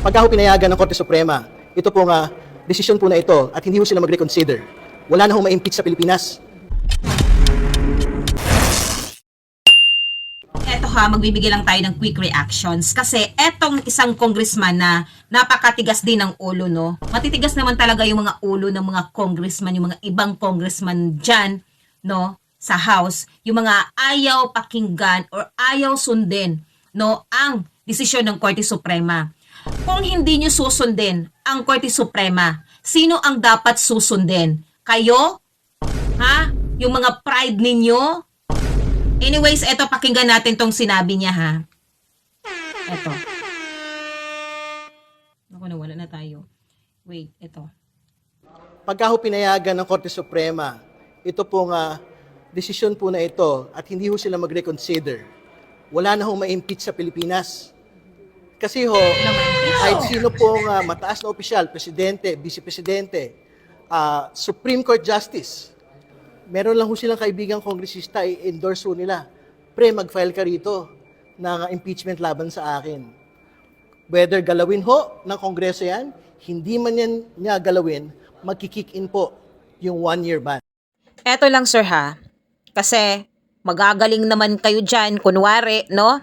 Pagka ho pinayagan ng Korte Suprema, ito po nga, desisyon po na ito at hindi ho sila mag-reconsider. Wala na ho ma-impeach sa Pilipinas. Eto ha, magbibigay lang tayo ng quick reactions kasi etong isang congressman na napakatigas din ng ulo, no? Matitigas naman talaga yung mga ulo ng mga congressman, yung mga ibang congressman dyan, no? Sa House, yung mga ayaw pakinggan or ayaw sundin, no? Ang desisyon ng Korte Suprema. Kung hindi nyo susundin ang Korte Suprema, sino ang dapat susundin? Kayo? Ha? Yung mga pride ninyo? Anyways, eto pakinggan natin tong sinabi niya ha. Eto. Ako nawala na tayo. Wait, eto. Pagka ho pinayagan ng Korte Suprema, ito po nga, desisyon po na ito at hindi ho sila mag-reconsider. Wala na ho ma-impeach sa Pilipinas. Kasi ho, kahit sino pong ah, mataas na opisyal, presidente, vice-presidente, ah, Supreme Court Justice, meron lang ho silang kaibigang kongresista, i-endorse ho nila. Pre, mag-file ka rito ng impeachment laban sa akin. Whether galawin ho ng Kongreso yan, hindi man yan niya galawin, magkikick in po yung one-year ban. Eto lang sir ha. Kasi magagaling naman kayo dyan, kunwari, no?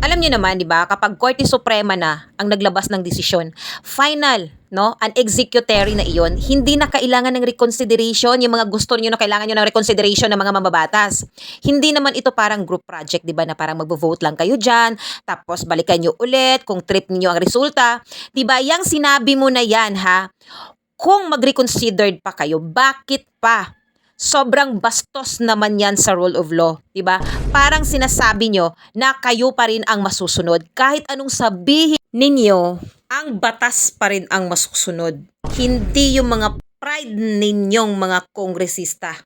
Alam niyo naman, di ba, kapag Korte Suprema na ang naglabas ng desisyon, final, no, an executory na iyon, hindi na kailangan ng reconsideration, yung mga gusto niyo na kailangan niyo ng reconsideration ng mga mababatas. Hindi naman ito parang group project, di ba, na parang magvo-vote lang kayo dyan, tapos balikan niyo ulit kung trip niyo ang resulta. Di ba, yung sinabi mo na yan, ha, kung mag-reconsidered pa kayo, bakit pa? Sobrang bastos naman yan sa rule of law, 'di ba? Parang sinasabi nyo na kayo pa rin ang masusunod. Kahit anong sabihin ninyo, ang batas pa rin ang masusunod. Hindi yung mga pride ninyong mga kongresista.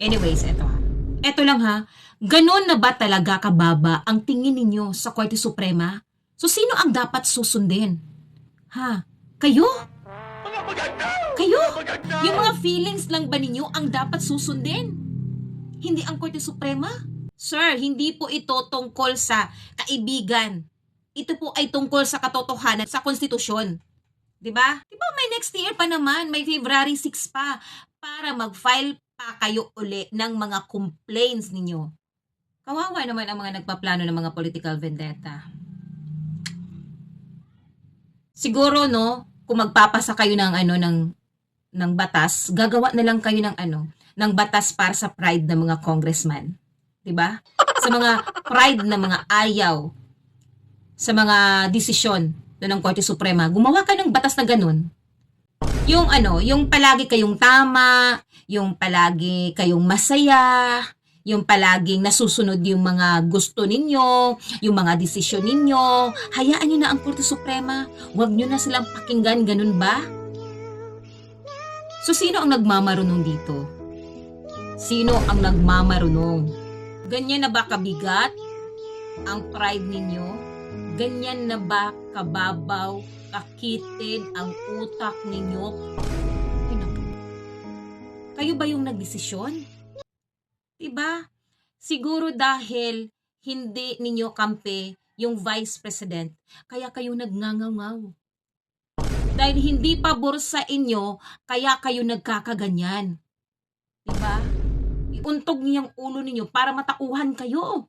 Anyways, eto ha. Eto lang ha. Ganon na ba talaga kababa ang tingin ninyo sa Korte Suprema? So sino ang dapat susundin? Ha? Kayo? Kayo? Yung mga feelings lang ba ninyo ang dapat susundin? Hindi ang Korte Suprema? Sir, hindi po ito tungkol sa kaibigan. Ito po ay tungkol sa katotohanan sa konstitusyon. 'Di ba? 'Di ba may next year pa naman, may February 6 pa para mag-file pa kayo uli ng mga complaints ninyo. Kawawa naman ang mga nagpaplano ng mga political vendetta. Siguro no, kung magpapasa kayo ng ano ng ng batas, gagawa na lang kayo ng ano, ng batas para sa pride ng mga congressman. 'Di ba? Sa mga pride ng mga ayaw sa mga desisyon na ng Korte Suprema, gumawa ka ng batas na ganun. Yung ano, yung palagi kayong tama, yung palagi kayong masaya, yung palaging nasusunod yung mga gusto ninyo, yung mga desisyon ninyo, hayaan nyo na ang Korte Suprema. Huwag nyo na silang pakinggan, ganun ba? So, sino ang nagmamarunong dito? Sino ang nagmamarunong? Ganyan na ba kabigat ang pride ninyo? Ganyan na ba kababaw, kakitid ang utak ninyo? Kayo ba yung nagdesisyon? Diba? Siguro dahil hindi ninyo kampe yung vice president, kaya kayo nagngangaw dahil hindi pabor sa inyo, kaya kayo nagkakaganyan. Diba? Iuntog niyang ulo ninyo para matakuhan kayo.